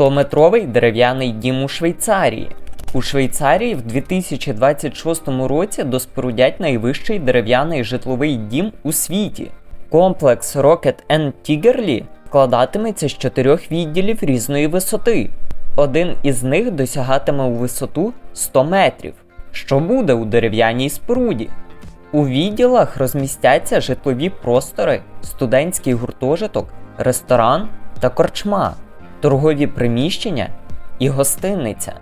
100-метровий дерев'яний дім у Швейцарії. У Швейцарії в 2026 році доспорудять найвищий дерев'яний житловий дім у світі. Комплекс Rocket and Tigerly складатиметься з чотирьох відділів різної висоти. Один із них досягатиме у висоту 100 метрів, що буде у дерев'яній споруді. У відділах розмістяться житлові простори, студентський гуртожиток, ресторан та корчма, торгові приміщення і гостинниця.